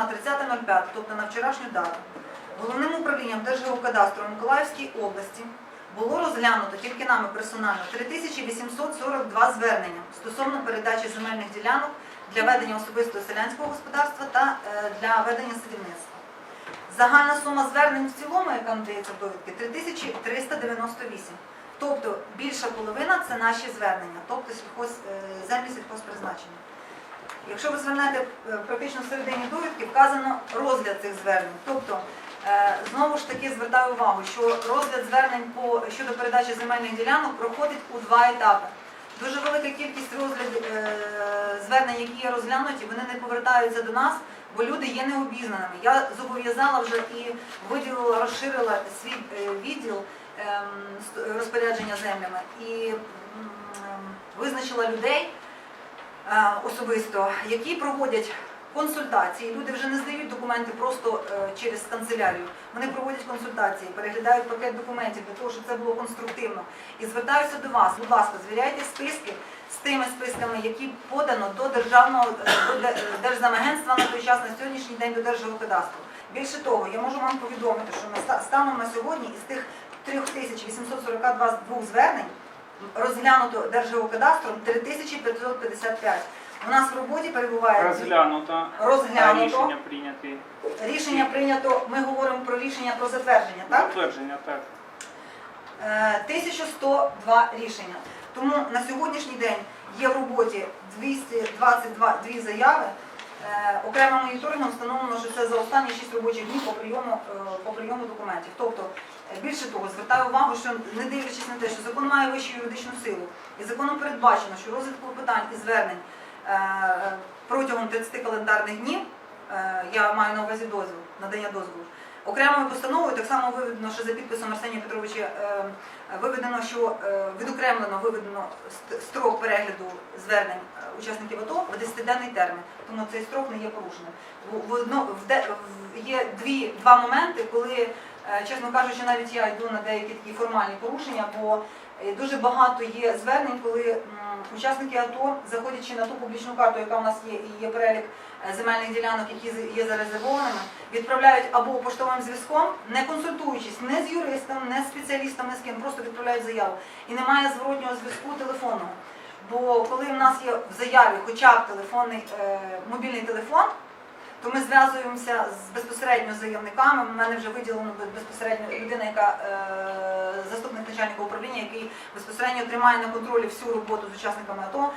на 30.05, тобто на вчорашню дату, головним управлінням Держгеокадастру Миколаївській області було розглянуто тільки нами персонально 3842 звернення стосовно передачі земельних ділянок для ведення особистого селянського господарства та е, для ведення садівництва. Загальна сума звернень в цілому, яка надається в довідки, 3398. Тобто більша половина це наші звернення, тобто е, землі сільхозпризначення. Якщо ви звернете е, практично середині довідки, вказано розгляд цих звернень. Тобто, е, знову ж таки звертаю увагу, що розгляд звернень по щодо передачі земельних ділянок проходить у два етапи. Дуже велика кількість розглядів е, звернень, які є розглянуті, вони не повертаються до нас, бо люди є необізнаними. Я зобов'язала вже і виділила, розширила свій відділ ем, розпорядження землями і визначила людей особисто, які проводять консультації. Люди вже не здають документи просто е, через канцелярію. Вони проводять консультації, переглядають пакет документів для того, щоб це було конструктивно. І звертаюся до вас. Будь ласка, звіряйте списки з тими списками, які подано до державного е, до Держзамагентства на той час на сьогоднішній день до Держгеокадастру. Більше того, я можу вам повідомити, що станом на сьогодні із тих 3842 звернень розглянуто Держгеокадастром 3555. У нас в роботі перебуває Розглянуто. Розглянуто. Рішення прийняті. рішення прийнято. Ми говоримо про рішення про затвердження, так? Затвердження, так. Е, 1102 рішення. Тому на сьогоднішній день є в роботі 222 дві заяви. Е, Окремим моніторингом встановлено, що це за останні 6 робочих днів по прийому, е, по прийому документів. Тобто, е, більше того, звертаю увагу, що не дивлячись на те, що закон має вищу юридичну силу, і законом передбачено, що розвитку питань і звернень протягом 30 календарних днів, я маю на увазі дозвіл, надання дозволу, Окремою постановою так само виведено, що за підписом Арсенія Петровича е, виведено, що е, відокремлено виведено строк перегляду звернень е, учасників АТО в 10-денний термін, тому цей строк не є порушеним. Є дві, два моменти, коли, чесно кажучи, навіть я йду на деякі такі формальні порушення, бо дуже багато є звернень, коли учасники АТО, заходячи на ту публічну карту, яка в нас є, і є перелік земельних ділянок, які є зарезервованими, відправляють або поштовим зв'язком, не консультуючись не з юристом, не з спеціалістом, не з ким, просто відправляють заяву. І немає зворотнього зв'язку телефонного. Бо коли в нас є в заяві хоча б телефонний е, мобільний телефон, то ми зв'язуємося з безпосередньо заявниками. У мене вже виділено безпосередньо людина, яка е, заступник начальника управління, який безпосередньо тримає на контролі всю роботу з учасниками АТО.